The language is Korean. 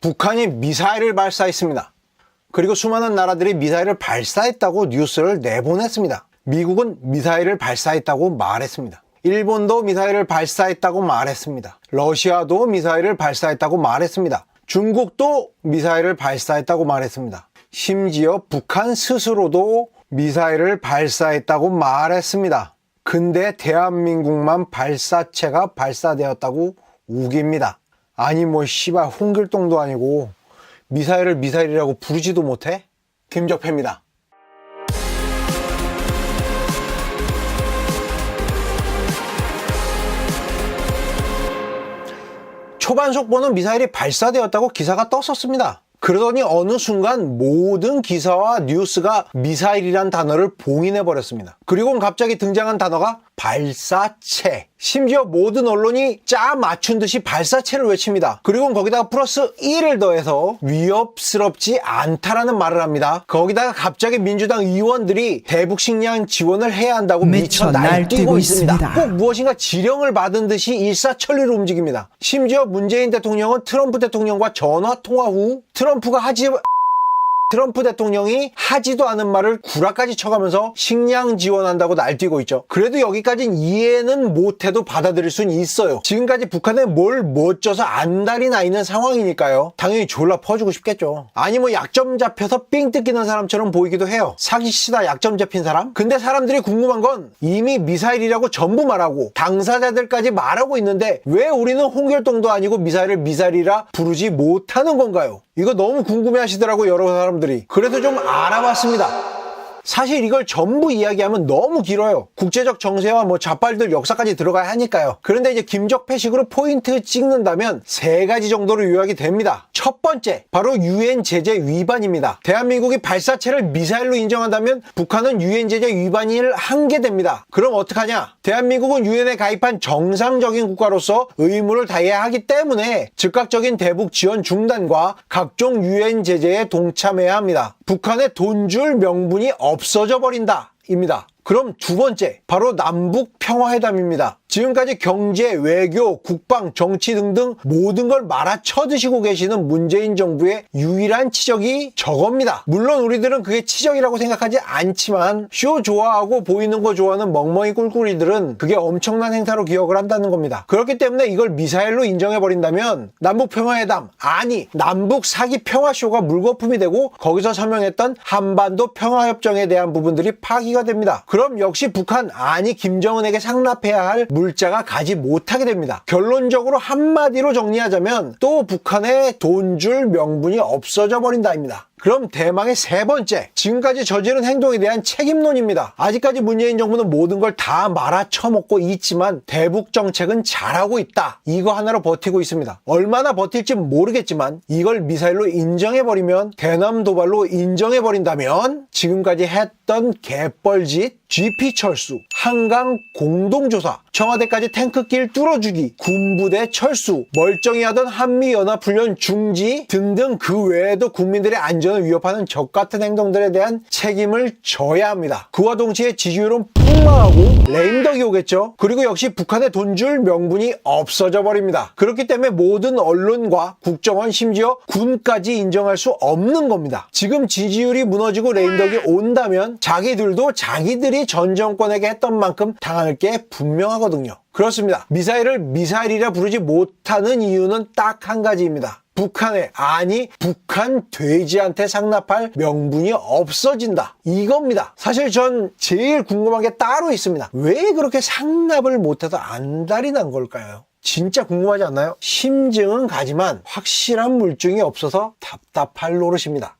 북한이 미사일을 발사했습니다. 그리고 수많은 나라들이 미사일을 발사했다고 뉴스를 내보냈습니다. 미국은 미사일을 발사했다고 말했습니다. 일본도 미사일을 발사했다고 말했습니다. 러시아도 미사일을 발사했다고 말했습니다. 중국도 미사일을 발사했다고 말했습니다. 심지어 북한 스스로도 미사일을 발사했다고 말했습니다. 근데 대한민국만 발사체가 발사되었다고 우깁니다. 아니 뭐 씨발 홍길동도 아니고 미사일을 미사일이라고 부르지도 못해? 김적패입니다. 초반 속보는 미사일이 발사되었다고 기사가 떴었습니다. 그러더니 어느 순간 모든 기사와 뉴스가 미사일이란 단어를 봉인해 버렸습니다. 그리고 갑자기 등장한 단어가 발사체. 심지어 모든 언론이 짜 맞춘 듯이 발사체를 외칩니다. 그리고 거기다가 플러스 1을 더해서 위협스럽지 않다라는 말을 합니다. 거기다가 갑자기 민주당 의원들이 대북 식량 지원을 해야 한다고 미쳐 날뛰고 있습니다. 있습니다. 꼭 무엇인가 지령을 받은 듯이 일사천리로 움직입니다. 심지어 문재인 대통령은 트럼프 대통령과 전화 통화 후 트럼프가 하지 트럼프 대통령이 하지도 않은 말을 구라까지 쳐가면서 식량 지원한다고 날뛰고 있죠. 그래도 여기까진 이해는 못해도 받아들일 수는 있어요. 지금까지 북한에 뭘못 져서 안달이 나 있는 상황이니까요. 당연히 졸라 퍼주고 싶겠죠. 아니 뭐 약점 잡혀서 삥 뜯기는 사람처럼 보이기도 해요. 사기치다 약점 잡힌 사람? 근데 사람들이 궁금한 건 이미 미사일이라고 전부 말하고 당사자들까지 말하고 있는데 왜 우리는 홍길동도 아니고 미사일을 미사일이라 부르지 못하는 건가요? 이거 너무 궁금해 하시더라고 여러 사람들이. 그래서 좀 알아봤습니다. 사실 이걸 전부 이야기하면 너무 길어요. 국제적 정세와 뭐 좌빨들 역사까지 들어가야 하니까요. 그런데 이제 김적패식으로 포인트 찍는다면 세 가지 정도로 요약이 됩니다. 첫 번째, 바로 유엔 제재 위반입니다. 대한민국이 발사체를 미사일로 인정한다면 북한은 유엔 제재 위반을 한 게 됩니다. 그럼 어떡하냐? 대한민국은 유엔에 가입한 정상적인 국가로서 의무를 다해야 하기 때문에 즉각적인 대북 지원 중단과 각종 유엔 제재에 동참해야 합니다. 북한의 돈줄 명분이 없어져 버린다. 입니다. 그럼 두 번째, 바로 남북 평화회담입니다. 지금까지 경제, 외교, 국방, 정치 등등 모든 걸 말아쳐 드시고 계시는 문재인 정부의 유일한 치적이 저겁니다. 물론 우리들은 그게 치적이라고 생각하지 않지만 쇼 좋아하고 보이는 거 좋아하는 멍멍이 꿀꿀이들은 그게 엄청난 행사로 기억을 한다는 겁니다. 그렇기 때문에 이걸 미사일로 인정해버린다면 남북 평화회담, 아니 남북 사기 평화쇼가 물거품이 되고 거기서 서명했던 한반도 평화협정에 대한 부분들이 파기가 됩니다. 그럼 역시 북한, 아니 김정은에게 상납해야 할 물자가 가지 못하게 됩니다. 결론적으로 한마디로 정리하자면 또 북한의 돈줄 명분이 없어져 버린다입니다. 그럼 대망의 세 번째, 지금까지 저지른 행동에 대한 책임론입니다. 아직까지 문재인 정부는 모든 걸 다 말아쳐먹고 있지만 대북 정책은 잘하고 있다. 이거 하나로 버티고 있습니다. 얼마나 버틸지 모르겠지만 이걸 미사일로 인정해버리면 대남 도발로 인정해버린다면 지금까지 했던 개뻘짓 GP 철수, 한강 공동조사, 청와대까지 탱크길 뚫어주기, 군부대 철수, 멀쩡히 하던 한미연합훈련 중지 등등 그 외에도 국민들의 안전 을 위협하는 적 같은 행동들에 대한 책임을 져야 합니다. 그와 동시에 지지율은 폭망하고 레임덕이 오겠죠. 그리고 역시 북한의 돈 줄 명분이 없어져 버립니다. 그렇기 때문에 모든 언론과 국정원 심지어 군까지 인정할 수 없는 겁니다. 지금 지지율이 무너지고 레임덕이 온다면 자기들도 자기들이 전 정권에게 했던 만큼 당할 게 분명하거든요. 그렇습니다. 미사일을 미사일이라 부르지 못하는 이유는 딱 한 가지입니다. 북한에 아니 북한 돼지한테 상납할 명분이 없어진다. 이겁니다. 사실 전 제일 궁금한 게 따로 있습니다. 왜 그렇게 상납을 못해서 안달이 난 걸까요? 진짜 궁금하지 않나요? 심증은 가지만 확실한 물증이 없어서 답답할 노릇입니다